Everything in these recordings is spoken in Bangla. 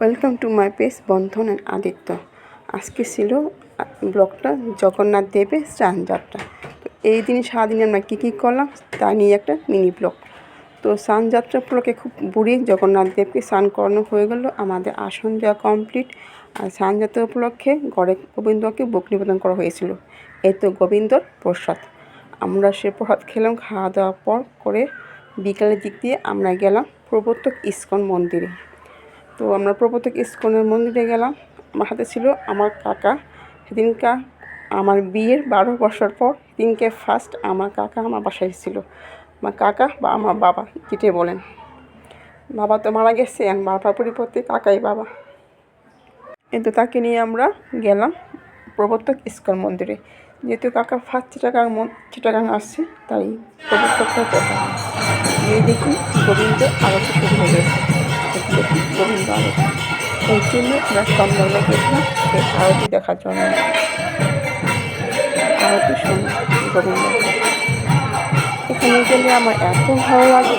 Welcome to my page Bandhan and Aditya আজকে ছিল ব্লগটা জগন্নাথ দেবের স্নান যাত্রা। তো এই দিন সারাদিন আমরা কী কী করলাম, তা নিয়ে একটা মিনি ব্লগ তো স্নান যাত্রা উপলক্ষে খুব বুড়ি জগন্নাথ দেবকে স্নান করানো হয়ে গেল, আমাদের আসন দেওয়া কমপ্লিট আর স্নান যাত্রা উপলক্ষে গড়ে গোবিন্দকে বুক নিবেদন করা হয়েছিল। এই তো গোবিন্দর প্রসাদ। আমরা সে প্রসাদ খেলাম, খাওয়া দাওয়া পর করে বিকালের দিক দিয়ে আমরা গেলাম প্রবর্তক ইস্কন মন্দিরে। তো আমরা প্রবর্তক ইস্কনের মন্দিরে গেলাম। আমার হাতে ছিল আমার কাকা। সেদিনকা আমার বিয়ের বারো বছর পর সেদিনকে ফার্স্ট আমার কাকা আমার বাসায় এসেছিল। আমার কাকা বা আমার বাবা যেটাই বলেন। বাবা তো মারা গেছে, আর বাবার পরিবর্তে কাকাই বাবা। কিন্তু তাকে নিয়ে আমরা গেলাম প্রবর্তক ইস্কন মন্দিরে। যেহেতু কাকা ফার্স্ট চিটাগাং চিটাগাং আসছে, তাই প্রবর্তকটা কথা গিয়ে দেখি গোবিন্দ আরতি শুরু হয়ে গেছে। দেখি গোবিন্দ আরতি এই জন্য আমরা সন্ধ্যাবেলা গেছিলাম এই আরতি দেখার জন্য আরতি শুনি গোবিন্দ এখানে গেলে আমার এত ভালো লাগে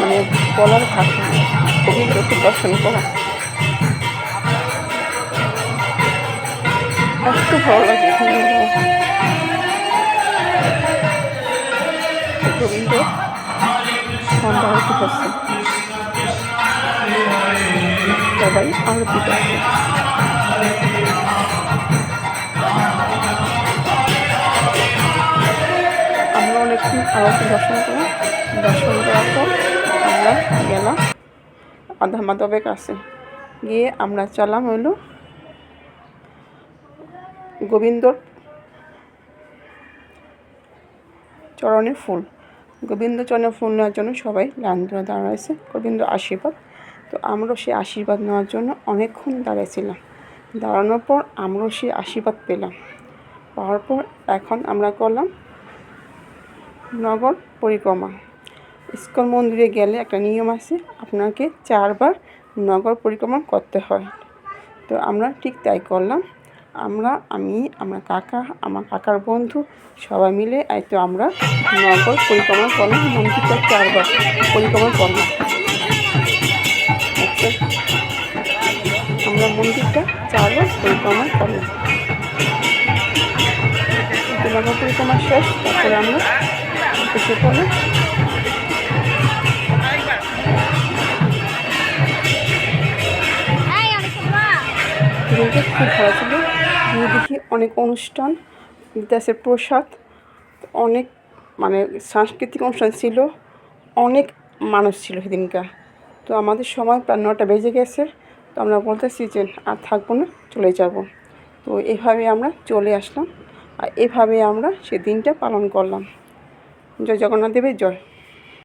মানে বলার ভাষা নেই। গোবিন্দকে দর্শন করা একটু ভালো লাগে। এখানে গোবিন্দ সন্ধ্যা করছে সবাই আরতি করছে আমরা অনেকক্ষণ আরতি দর্শন করলাম। দর্শন করার পর আমরা গেলাম আধা মাধবের কাছে। গিয়ে আমরা চালাম হইল গোবিন্দর চরণে ফুল। গোবিন্দ চরণে ফুল নেওয়ার জন্য সবাই লাইন ধরে দাঁড়াইছে। গোবিন্দ আশীর্বাদ। তো আমরাও সেই আশীর্বাদ নেওয়ার জন্য অনেকক্ষণ দাঁড়াইছিলাম। দাঁড়ানোর পর আমরাও সেই আশীর্বাদ পেলাম। পাওয়ার পর এখন আমরা করলাম নগর পরিক্রমা। ইস্কন মন্দিরে গেলে একটা নিয়ম আছে, আপনাকে চারবার নগর পরিক্রমা করতে হয়। তো আমরা ঠিক তাই করলাম। আমরা, আমি, আমার কাকা, আমার কাকার বন্ধু সবাই মিলে, এই তো আমরা নগর পরিক্রমা করলাম। মন্দিরটা চারবার পরিক্রমা করলাম। আমরা মন্দিরটা চারবার পরিক্রমা করলাম তো পরিক্রমা শেষ তারপরে আমরা এসে পড়লাম দিনটা খুব ভালো ছিল। গিয়ে দেখি অনেক অনুষ্ঠান দেশের প্রসাদ অনেক মানে সাংস্কৃতিক অনুষ্ঠান ছিল অনেক মানুষ ছিল সেদিনকার। তো আমাদের সময় প্রায় নটা বেজে গেছে। তো আমরা বলতেছি যে, আর থাকব না, চলে যাব। তো এভাবে আমরা চলে আসলাম। আর এভাবে আমরা সেদিনটা পালন করলাম। জয় জগন্নাথ দেবের জয়।